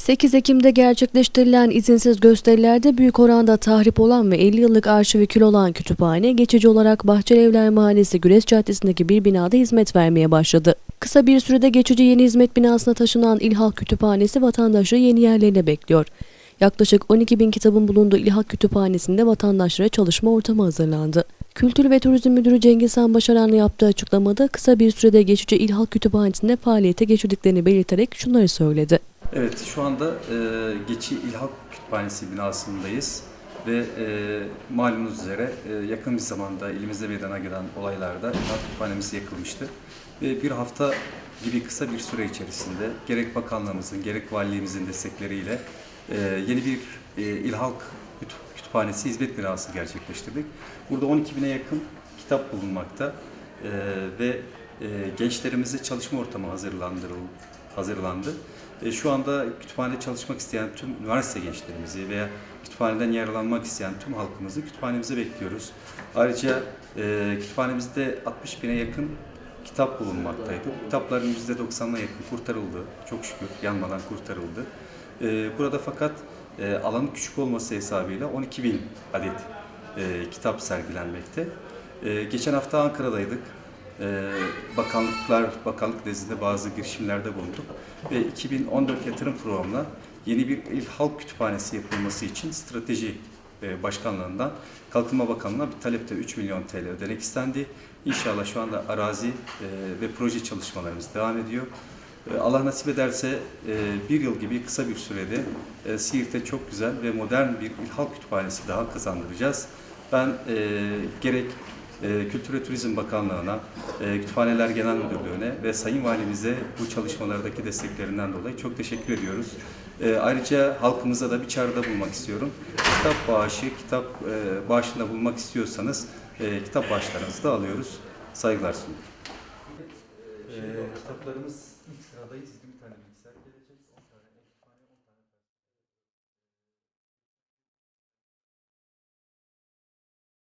8 Ekim'de gerçekleştirilen izinsiz gösterilerde büyük oranda tahrip olan ve 50 yıllık arşivi kül olan kütüphane geçici olarak Bahçelievler Mahallesi Güres Caddesi'ndeki bir binada hizmet vermeye başladı. Kısa bir sürede geçici yeni hizmet binasına taşınan İl Halk Kütüphanesi vatandaşı yeni yerlerine bekliyor. Yaklaşık 12 bin kitabın bulunduğu İl Halk Kütüphanesi'nde vatandaşlara çalışma ortamı hazırlandı. Kültür ve Turizm Müdürü Cengiz Han Başaran'la yaptığı açıklamada kısa bir sürede geçici İl Halk Kütüphanesi'nde faaliyete geçirdiklerini belirterek şunları söyledi. Evet, şu anda e, Geçi İlhak Kütüphanesi binasındayız ve e, malumunuz üzere e, yakın bir zamanda elimizde meydana gelen olaylarda İlhak Kütüphanemiz yakılmıştı. Ve bir hafta gibi kısa bir süre içerisinde gerek bakanlığımızın gerek valiliğimizin destekleriyle e, yeni bir e, İlhak Kütü- Kütüphanesi hizmet binası gerçekleştirdik. Burada 12 bine yakın kitap bulunmakta e, ve e, gençlerimize çalışma ortamı hazırlandı. E, şu anda kütüphanede çalışmak isteyen tüm üniversite gençlerimizi veya kütüphaneden yararlanmak isteyen tüm halkımızı kütüphanemize bekliyoruz. Ayrıca e, kütüphanemizde 60 bine yakın kitap bulunmaktaydı. Bu Kitapların %90'ına yakın kurtarıldı. Çok şükür yanmadan kurtarıldı. E, burada fakat e, alanın küçük olması hesabıyla 12 bin adet e, kitap sergilenmekte. E, geçen hafta Ankara'daydık. Ee, bakanlıklar, bakanlık nezdinde bazı girişimlerde bulunduk ve 2014 yatırım programına yeni bir il halk kütüphanesi yapılması için strateji e, başkanlığından Kalkınma Bakanlığı'na bir talepte 3 milyon TL ödenek istendi. İnşallah şu anda arazi e, ve proje çalışmalarımız devam ediyor. E, Allah nasip ederse e, bir yıl gibi kısa bir sürede e, Siirt'te çok güzel ve modern bir il halk kütüphanesi daha kazandıracağız. Ben e, gerek e, Kültür ve Turizm Bakanlığı'na, e, Kütüphaneler Genel Müdürlüğü'ne ve Sayın Valimize bu çalışmalardaki desteklerinden dolayı çok teşekkür ediyoruz. E, Ayrıca halkımıza da bir çağrıda bulmak istiyorum. Kitap bağışı, kitap e, bağışında bulmak istiyorsanız e, kitap bağışlarınızı da alıyoruz. Saygılar sunuyorum. kitaplarımız ilk sıradayız.